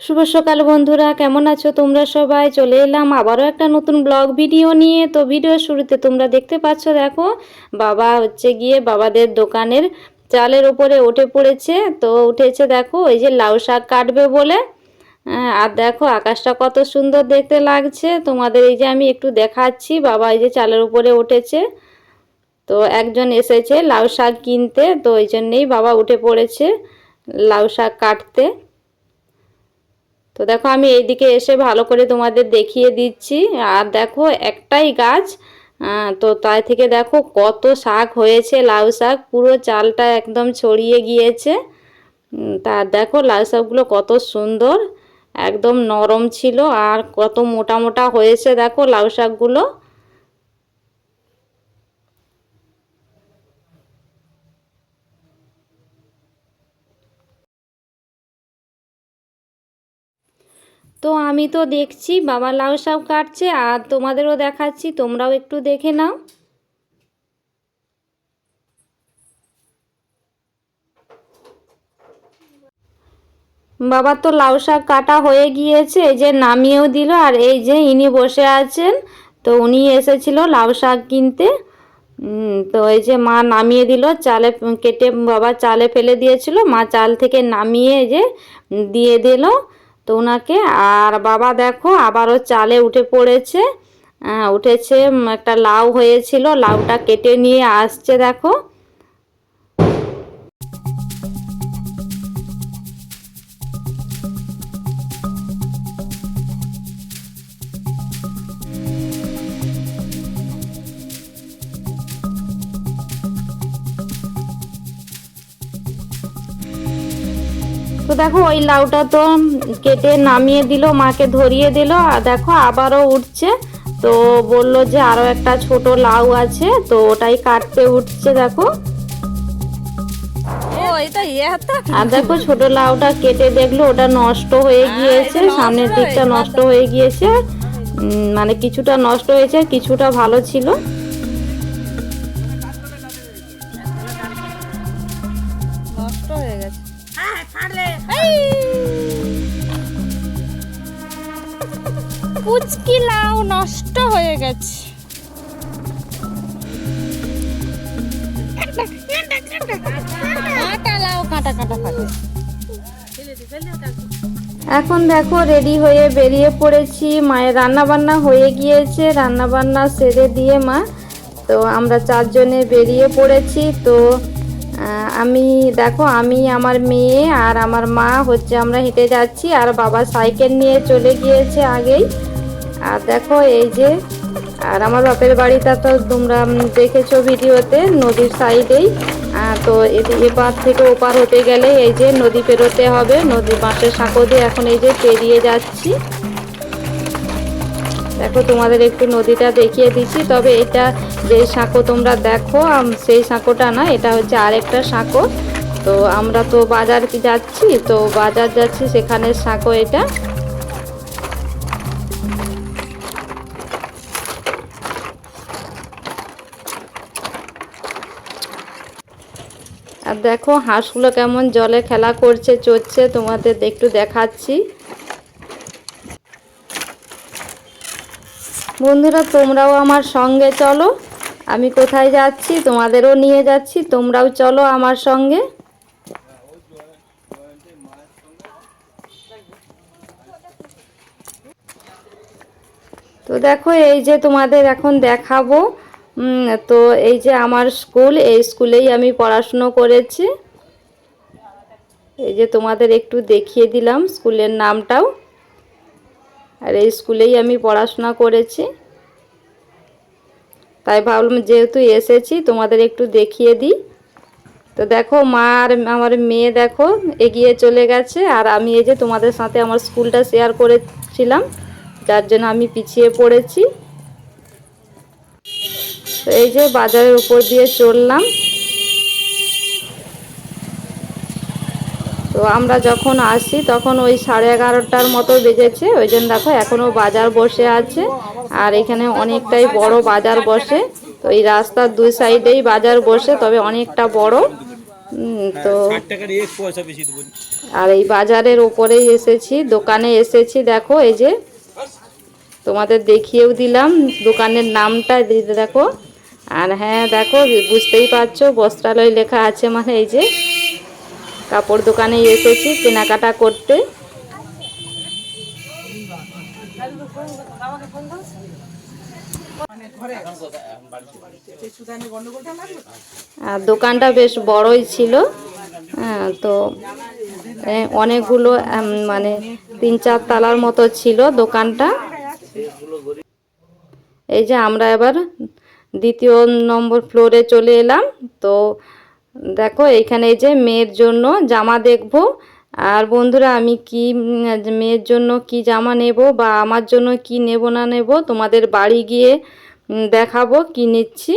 শুভ সকাল বন্ধুরা কেমন আছো তোমরা সবাই? চলে এলাম আবারও একটা নতুন ব্লগ ভিডিও নিয়ে। তো ভিডিও শুরুতে তোমরা দেখতে পাচ্ছ দেখো বাবা হচ্ছে গিয়ে বাবাদের দোকানের চালের ওপরে উঠে পড়েছে। তো উঠেছে দেখো ওই যে লাউ শাক কাটবে বলে। হ্যাঁ, আর দেখো আকাশটা কত সুন্দর দেখতে লাগছে। তোমাদের এই যে আমি একটু দেখাচ্ছি বাবা এই যে চালের উপরে উঠেছে। তো একজন এসেছে লাউ শাক কিনতে তো ওই জন্যেই বাবা উঠে পড়েছে লাউ শাক কাটতে। তো দেখো আমি এইদিকে এসে ভালো করে তোমাদের দেখিয়ে দিচ্ছি। আর দেখো একটাই গাছ তো তাই থেকে দেখো কত শাক হয়েছে, লাউ শাক, পুরো চালটা একদম ছড়িয়ে গিয়েছে। তা দেখো লাউ শাকগুলো কত সুন্দর, একদম নরম ছিল আর কত মোটা মোটা হয়েছে দেখো লাউ শাকগুলো। তো আমি তো দেখছি বাবা লাউ শাক কাটছে আর তোমাদেরও দেখাচ্ছি, তোমরাও একটু দেখে নাও। বাবার তো লাউ শাক কাটা হয়ে গিয়েছে, এই যে নামিয়েও দিল আর এই যে ইনি বসে আছেন, তো উনি এসেছিল লাউ শাক কিনতে। তো এই যে মা নামিয়ে দিল, চালে কেটে বাবা চালে ফেলে দিয়েছিল, মা চাল থেকে নামিয়ে যে দিয়ে দিল। তো ওনাকে আর বাবা দেখো আবারও চালে উঠে পড়েছে। উঠেছে একটা লাউ হয়েছিল, লাউটা কেটে নিয়ে আসছে, দেখো। তো দেখো ওই লাউটা তো কেটে নামিয়ে দিল মাকে ধরিয়ে দিল আর দেখো আবারও উঠছে। তো বলল যে আরও একটা ছোট লাউ আছে তো ওটাই কাটতে উঠছে দেখো। আর দেখো ছোট লাউটা কেটে দেখল ওটা নষ্ট হয়ে গিয়েছে সামনের দিকটা নষ্ট হয়ে গিয়েছে। মানে কিছুটা নষ্ট হয়েছে কিছুটা ভালো ছিল। পুচকি লাউ নষ্ট হয়ে গেছে। এখন দেখো রেডি হয়ে বেরিয়ে পড়েছি। মায়ের রান্না বান্না হয়ে গিয়েছে। রান্না বান্না সেরে দিয়ে মা, তো আমরা চারজনে বেরিয়ে পড়েছি। তো আমি, দেখো, আমি, আমার মেয়ে আর আমার মা হচ্ছে আমরা হেঁটে যাচ্ছি। আর বাবা সাইকেল নিয়ে চলে গিয়েছে আগেই। আর দেখো এই যে, আর আমার বাপের বাড়িটা তো তোমরা দেখেছ ভিডিওতে নদীর সাইডেই। তো এপার থেকে ওপার হতে গেলে এই যে নদী পেরোতে হবে, নদী বাঁশের সাঁকো দিয়ে এখন এই যে পেরিয়ে যাচ্ছি। দেখো তোমাদের একটু নদীটা দেখিয়ে দিচ্ছি, তবে এটা যে সাঁকো তোমরা দেখো সেই সাঁকোটা না, এটা হচ্ছে আরেকটা সাঁকো। তো আমরা তো বাজার যাচ্ছি, তো বাজার যাচ্ছি, সেখানে সাঁকো এটা। আর দেখো হাঁসগুলো কেমন জলে খেলা করছে, চড়ছে, তোমাদের একটু দেখাচ্ছি। বন্ধুরা, তোমরাও আমার সঙ্গে চলো। আমি কোথায় যাচ্ছি, তোমাদেরও নিয়ে যাচ্ছি, তোমরাও চলো আমার সঙ্গে। তো দেখো, এই যে তোমাদের এখন দেখাবো। তো এই যে আমার স্কুল, এই স্কুলেই আমি পড়াশুনো করেছি। এই যে তোমাদের একটু দেখিয়ে দিলাম স্কুলের নামটাও। আর এই স্কুলেই আমি পড়াশোনা করেছি। তাই ভাবলাম যেহেতু এসেছি, তোমাদের একটু দেখিয়ে দিই। তো দেখো, মা আর আমার মেয়ে দেখো, এগিয়ে চলে গেছে। আর আমি এই যে তোমাদের সাথে আমার স্কুলটা শেয়ার করেছিলাম, যার জন্য আমি পিছিয়ে পড়েছি। তো এই যে বাজারের উপর দিয়ে চললাম। তো আমরা যখন আসি তখন ওই সাড়ে এগারোটার মতো বেজেছে। ওই জন্য দেখো এখনও বাজার বসে আছে। আর এখানে অনেকটাই বড় বাজার বসে। তো এই রাস্তার দুই সাইডেই বাজার বসে তবে অনেকটা বড়। তো। আর এই বাজারের ওপরেই এসেছি দোকানে এসেছি। দেখো এই যে তোমাদের দেখিয়েও দিলাম দোকানের নামটা দিতে দেখো। আর হ্যাঁ দেখো বুঝতেই পারছ, বস্ত্রালয় লেখা আছে মানে এই যে, কাপড় দোকানে এসেছি কেনাকাটা করতে। আর দোকানটা বেশ বড়ই ছিল হ্যাঁ তো অনেকগুলো মানে তিন চার তালার মতো ছিল দোকানটা। এই যে আমরা এবার দ্বিতীয় নম্বর ফ্লোরে চলে এলাম। তো দেখো এইখানে যে মেয়ের জন্য জামা দেখব। আর বন্ধুরা, আমি কি মেয়ের জন্য কি জামা নেব বা আমার জন্য কি নেব না নেব তোমাদের বাড়ি গিয়ে দেখাবো, কি নিচ্ছি।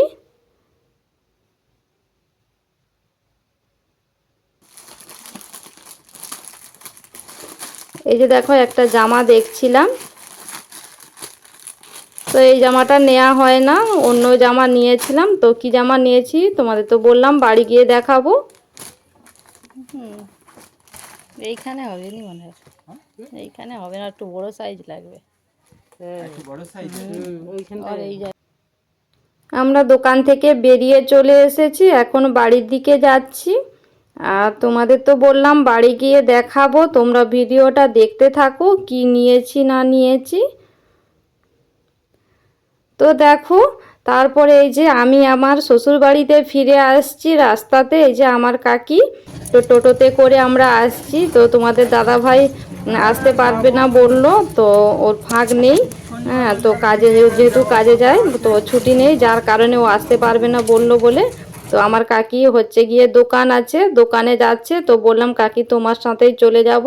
এই যে দেখো, একটা জামা দেখছিলাম। তো এই জামাটা নেওয়া হয় না অন্য জামা নিয়েছিলাম। তো কি জামা নিয়েছি? তোমাদের তো বললাম বাড়ি গিয়ে দেখাবো। এইখানে হবে নি মনে হয়? এইখানে হবে না একটু বড় সাইজ লাগবে। জায়গায় আমরা দোকান থেকে বেরিয়ে চলে এসেছি এখন বাড়ির দিকে যাচ্ছি। আর তোমাদের তো বললাম বাড়ি গিয়ে দেখাবো তোমরা ভিডিওটা দেখতে থাকো কি নিয়েছি না নিয়েছি। তো দেখো, তারপরে এই যে আমি আমার শ্বশুর বাড়িতে ফিরে আসছি রাস্তাতে, এই যে আমার কাকি, তো টোটোতে করে আমরা আসছি। তো তোমাদের দাদা ভাই আসতে পারবে না বলল, তো ওর ফাঁক নেই। হ্যাঁ তো কাজে যেহেতু কাজে যায়, তো ছুটি নেই, যার কারণে ও আসতে পারবে না বলল বলে। তো আমার কাকি হচ্ছে গিয়ে দোকান আছে, দোকানে যাচ্ছে, তো বললাম, কাকি, তোমার সাথেই চলে যাব।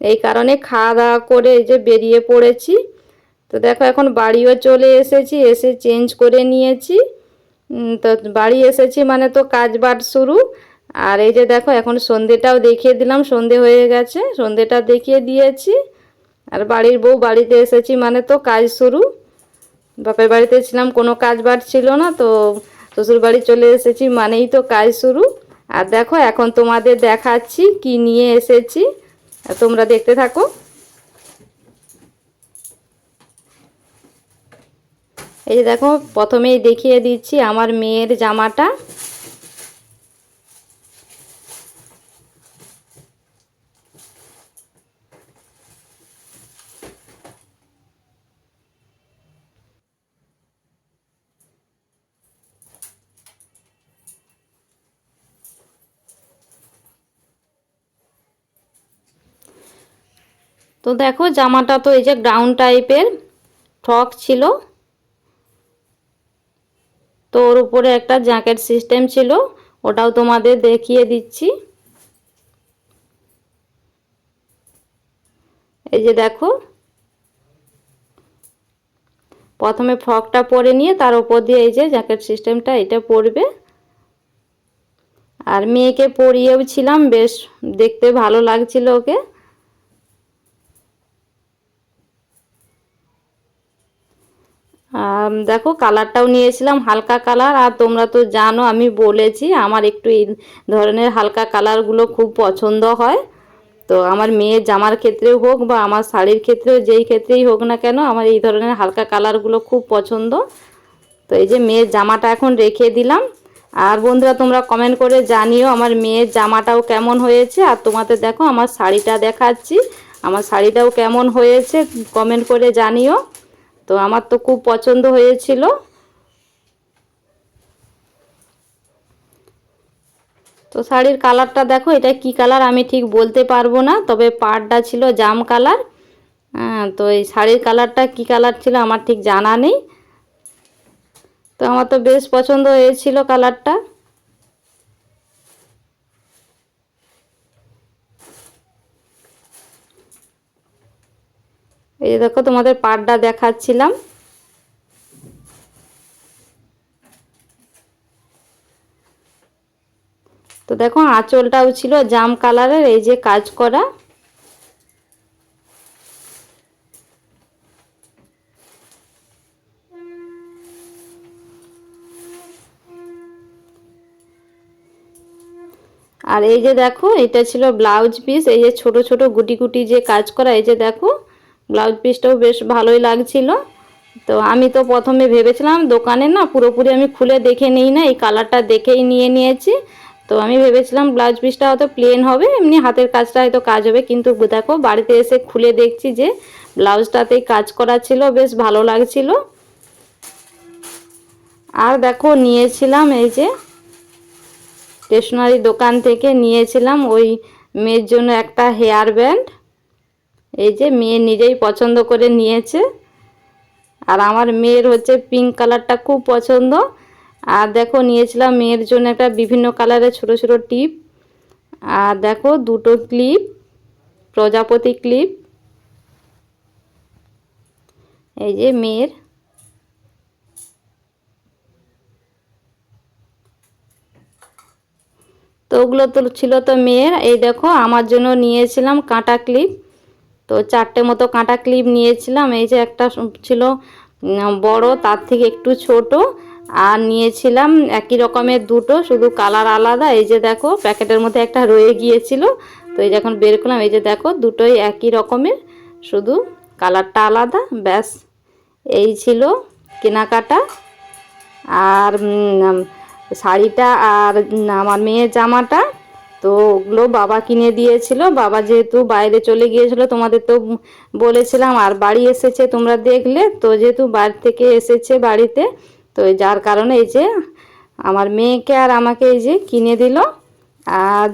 এই কারণে খাওয়া দাওয়া করে এই যে বেরিয়ে পড়েছি। তো দেখো এখন বাড়িও চলে এসেছি, এসে চেঞ্জ করে নিয়েছি। তো বাড়ি এসেছি মানে তো কাজ বাট শুরু। আর এই যে দেখো এখন সন্ধেটাও দেখিয়ে দিলাম, সন্ধে হয়ে গেছে, সন্ধেটা দেখিয়ে দিয়েছি। আর বাড়ির বউ বাড়িতে এসেছি মানে তো কাজ শুরু। বাপের বাড়িতে ছিলাম, কোনো কাজ বাট ছিল না, তো শ্বশুর বাড়ি চলে এসেছি মানেই তো কাজ শুরু। আর দেখো এখন তোমাদের দেখাচ্ছি কি নিয়ে এসেছি। তোমরা দেখতে থাকো। এই যে দেখো, প্রথমেই দেখিয়ে দিচ্ছি আমার মেয়ের জামাটা। তো দেখো, জামাটা তো এই যে গ্রাউন্ড টাইপের ফ্রক ছিল। তো ওর উপরে একটা জ্যাকেট সিস্টেম ছিল, ওটাও তোমাদের দেখিয়ে দিচ্ছি। এই যে দেখো, প্রথমে ফ্রকটা পরে নিয়ে তার উপর দিয়ে এই যে জ্যাকেট সিস্টেমটা এটা পরবে। আর মেয়েকে পরিয়েও ছিলাম, বেশ দেখতে ভালো লাগছিল ওকে। দেখো কালারটাও নিয়েছিলাম, হালকা কালার, আর তোমরা তো জানো, আমি বলেছি, আমার একটু এই ধরনের হালকা কালারগুলো খুব পছন্দ হয়। তো আমার মেয়ের জামার ক্ষেত্রেও হোক বা আমার শাড়ির ক্ষেত্রেও, যেই ক্ষেত্রেই হোক না কেন, আমার এই ধরনের হালকা কালারগুলো খুব পছন্দ। তো এই যে মেয়ের জামাটা এখন রেখে দিলাম। আর বন্ধুরা, তোমরা কমেন্ট করে জানিও আমার মেয়ের জামাটাও কেমন হয়েছে, আর তোমাদের দেখো, আমার শাড়িটা দেখাচ্ছি। আমার শাড়িটাও কেমন হয়েছে কমেন্ট করে জানিও। তো আমার তো খুব পছন্দ হয়েছিল। তো শাড়ির কালারটা দেখো, এটা কি কালার আমি ঠিক বলতে পারব না, তবে পাড়টা ছিল জাম কালার। হ্যাঁ তো এই শাড়ির কালারটা কি কালার ছিল আমার ঠিক জানা নেই। তো আমার তো বেশ পছন্দ হয়েছিল কালারটা। এই যে দেখো, তোমাদের পাড়টা দেখাচ্ছিলাম। তো দেখো, আঁচলটাও ছিল জাম কালারের, এই যে কাজ করা। আর এই যে দেখো, এটা ছিল ব্লাউজ পিস, এই যে ছোট ছোট গুটি গুটি যে কাজ করা, এই যে দেখো ব্লাউজ পিসটাও বেশ ভালোই লাগছিল। তো আমি তো প্রথমে ভেবেছিলাম দোকানে না পুরোপুরি আমি খুলে দেখে নিই না, এই কালারটা দেখেই নিয়ে নিয়েছি। তো আমি ভেবেছিলাম ব্লাউজ পিসটা হয়তো প্লেন হবে, এমনি হাতের কাজটা হয়তো কাজ হবে, কিন্তু দেখো বাড়িতে এসে খুলে দেখছি যে ব্লাউজটাতেই কাজ করা ছিল, বেশ ভালো লাগছিল। আর দেখো নিয়েছিলাম এই যে স্টেশনারি দোকান থেকে নিয়েছিলাম ওই মেয়ের জন্য একটা হেয়ার ব্যান্ড এই যে মেয়ে নিজেই পছন্দ করে নিয়েছে। আর আমার মেয়ের হচ্ছে পিঙ্ক কালারটা খুব পছন্দ। আর দেখো, নিয়েছিলাম মেয়ের জন্য একটা বিভিন্ন কালারের ছোট ছোট টিপ আর দেখো, দুটো ক্লিপ প্রজাপতি ক্লিপ এই যে মেয়ের। তো ওগুলো তো ছিল তো মেয়ের। এই দেখো, আমার জন্য নিয়েছিলাম কাঁটা ক্লিপ তো চারটে মতো কাঁটা ক্লিপ নিয়েছিলাম। এই যে একটা ছিল বড়, তার থেকে একটু ছোট। আর নিয়েছিলাম একই রকমের দুটো, শুধু কালার আলাদা। এই যে দেখো, প্যাকেটের মধ্যে একটা রয়ে গিয়েছিল। তো এই যখন বের করলাম, এই যে দেখো, দুটোই একই রকমের, শুধু কালারটা আলাদা, ব্যাস। এই ছিল কেনাকাটা। আর শাড়িটা আর আমার মেয়ের জামাটা। তো ওগুলো বাবা কিনে দিয়েছিল। বাবা যেহেতু বাইরে চলে গিয়েছিল, তোমাদের তো বলেছিলাম, আর বাড়ি এসেছে, তোমরা দেখলে। তো যেহেতু বাড়ি থেকে এসেছে বাড়িতে, তো যার কারণে এই যে আমার মেয়েকে আর আমাকে এই যে কিনে দিল। আর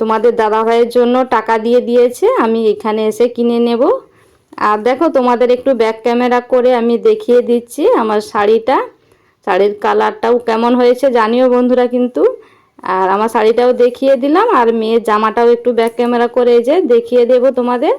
তোমাদের দাদা ভাইয়ের জন্য টাকা দিয়ে দিয়েছে, আমি এখানে এসে কিনে নেব। আর দেখো, তোমাদের একটু ব্যাক ক্যামেরা করে আমি দেখিয়ে দিচ্ছি আমার শাড়িটা। শাড়ির কালারটাও কেমন হয়েছে, জানিও বন্ধুরা কিন্তু। আর আমার শাড়িটাও দেখিয়ে দিলাম আর মেয়ের জামাটাও একটু ব্যাক ক্যামেরা করে যে দেখিয়ে দেব তোমাদের।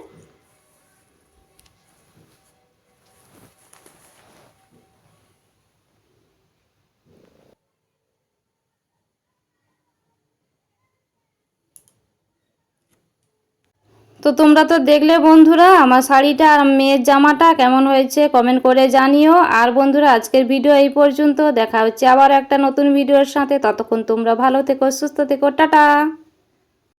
তো তোমরা তো দেখলে বন্ধুরা, আমার শাড়িটা আর মেয়ের জামাটা কেমন হয়েছে কমেন্ট করে জানিও। আর বন্ধুরা, আজকের ভিডিও এই পর্যন্ত। দেখা হচ্ছে আবার একটা নতুন ভিডিওর সাথে। ততক্ষণ তোমরা ভালো থেকো, সুস্থ থেকো, টাটা!